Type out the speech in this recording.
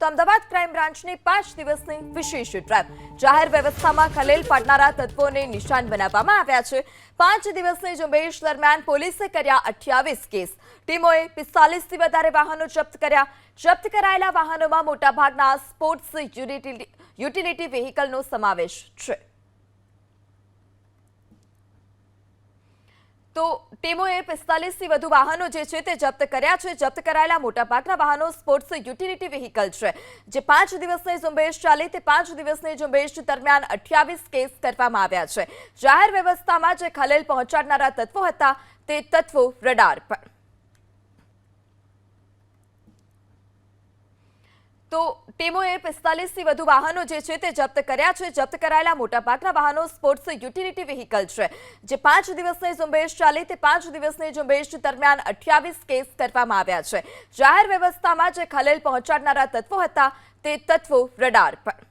તો અમદાવાદ ક્રાઇમ બ્રાન્ચની પાંચ દિવસની વિશેષ ટ્રેપ જાહેર વ્યવસ્થામાં ખલેલ પાડનારા તત્વોને નિશાન બનાવવામાં આવ્યા છે. પાંચ દિવસની ઝુંબેશ દરમિયાન પોલીસે કર્યા અઠ્યાવીસ કેસ. ટીમોએ પિસ્તાલીસથી વધારે વાહનો જપ્ત કર્યા. જપ્ત કરાયેલા વાહનોમાં મોટાભાગના સ્પોર્ટ્સ યુટિલિટી યુટિલિટી વ્હીકલનો સમાવેશ છે. તો ટીમોએ પિસ્તાલીસથી વધુ વાહનો જે છે તે જપ્ત કર્યા છે. જપ્ત કરાયેલા મોટાભાગના વાહનો સ્પોર્ટ્સ યુટિલિટી વ્હીકલ છે. જે પાંચ દિવસની ઝુંબેશ ચાલી તે પાંચ દિવસની ઝુંબેશ દરમિયાન અઠ્યાવીસ કેસ કરવામાં આવ્યા છે. જાહેર વ્યવસ્થામાં જે ખલેલ પહોંચાડનારા તત્વો હતા તે તત્વો રડાર પર. તો ટીમોએ પિસ્તાલીસથી વધુ વાહનો જે છે તે જપ્ત કર્યા છે. જપ્ત કરાયેલા મોટાભાગના વાહનો સ્પોર્ટ્સ યુટિલિટી વ્હીકલ છે, જે પાંચ દિવસની ઝુંબેશ ચાલી તે પાંચ દિવસની ઝુંબેશ દરમિયાન અઠ્યાવીસ કેસ કરવામાં આવ્યા છે. જાહેર વ્યવસ્થામાં જે ખલેલ પહોંચાડનારા તત્વો હતા, તે તત્વો રડાર પર.